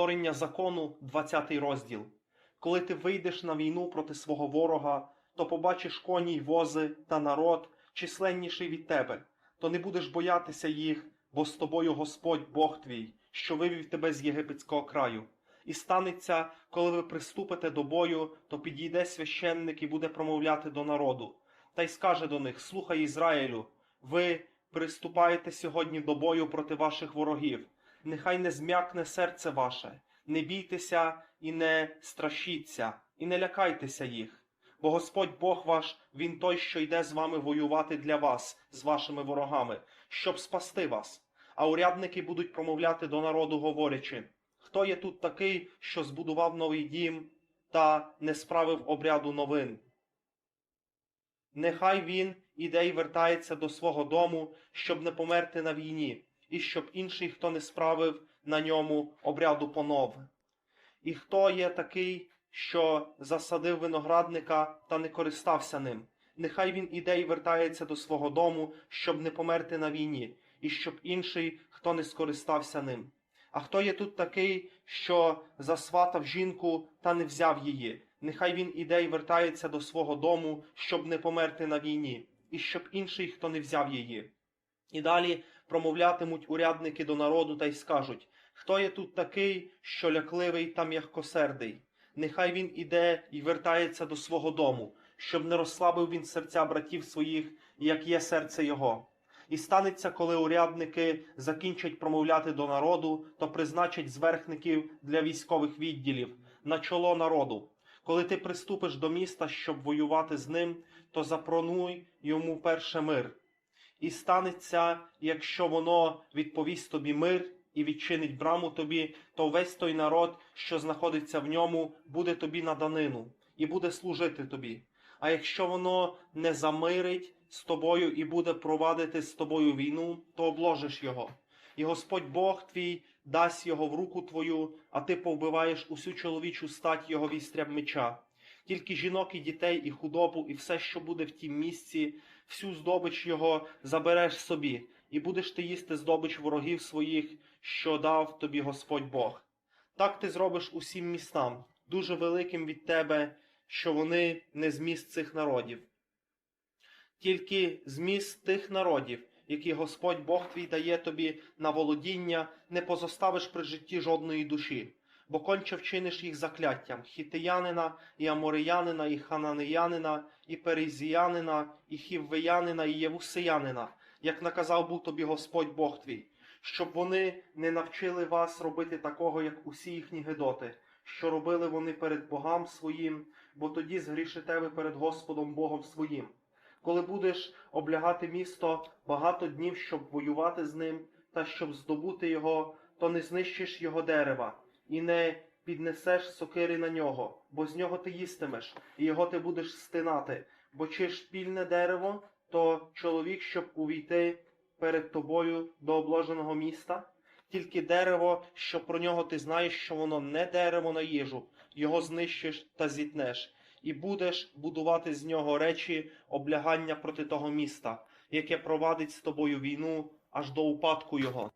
Повторення закону, 20 розділ. Коли ти вийдеш на війну проти свого ворога, то побачиш коні й вози та народ, численніший від тебе, то не будеш боятися їх, бо з тобою Господь Бог твій, що вивів тебе з єгипетського краю. І станеться, коли ви приступите до бою, то підійде священник і буде промовляти до народу, та й скаже до них: Слухай Ізраїлю, ви приступаєте сьогодні до бою проти ваших ворогів. Нехай не зм'якне серце ваше, не бійтеся і не страшіться, і не лякайтеся їх. Бо Господь Бог ваш, Він той, що йде з вами воювати для вас, з вашими ворогами, щоб спасти вас. А урядники будуть промовляти до народу, говорячи: Хто є тут такий, що збудував новий дім та не справив обряду новин? Нехай він іде й вертається до свого дому, щоб не померти на війні, і щоб інший, хто не справив на ньому обряду понов. І хто є такий, що засадив виноградника та не користався ним? Нехай він іде й вертається до свого дому, щоб не померти на війні, і щоб інший, хто не скористався ним. А хто є тут такий, що засватав жінку та не взяв її? Нехай він іде й вертається до свого дому, щоб не померти на війні, і щоб інший, хто не взяв її. І далі промовлятимуть урядники до народу та й скажуть: Хто є тут такий, що лякливий та м'якосердий? Нехай він іде і вертається до свого дому, щоб не розслабив він серця братів своїх, як є серце його. І станеться, коли урядники закінчать промовляти до народу, то призначать зверхників для військових відділів на чоло народу. Коли ти приступиш до міста, щоб воювати з ним, то запронуй йому перше мир. І станеться, якщо воно відповість тобі мир і відчинить браму тобі, то весь той народ, що знаходиться в ньому, буде тобі на данину і буде служити тобі. А якщо воно не замирить з тобою і буде провадити з тобою війну, то обложиш його. І Господь Бог твій дасть його в руку твою, а ти повбиваєш усю чоловічу стать його вістрям меча. Тільки жінок і дітей, і худобу, і все, що буде в тім місці, всю здобич його забереш собі, і будеш ти їсти здобич ворогів своїх, що дав тобі Господь Бог. Так ти зробиш усім містам, дуже великим від тебе, що вони не зміст цих народів. Тільки зміст тих народів, які Господь Бог твій дає тобі на володіння, не позоставиш при житті жодної душі, бо конче вчиниш їх закляттям хітиянина, і амореянина, і хананеянина, і перезіянина, і хіввеянина, і євусеянина, як наказав був тобі Господь Бог твій, щоб вони не навчили вас робити такого, як усі їхні гедоти, що робили вони перед Богам своїм, бо тоді згрішите ви перед Господом Богом своїм. Коли будеш облягати місто багато днів, щоб воювати з ним та щоб здобути його, то не знищиш його дерева і не піднесеш сокири на нього, бо з нього ти їстимеш, і його ти будеш стинати. Бо чи ж спільне дерево, то чоловік, щоб увійти перед тобою до обложеного міста, тільки дерево, що про нього ти знаєш, що воно не дерево на їжу, його знищиш та зітнеш і будеш будувати з нього речі облягання проти того міста, яке провадить з тобою війну аж до упадку його.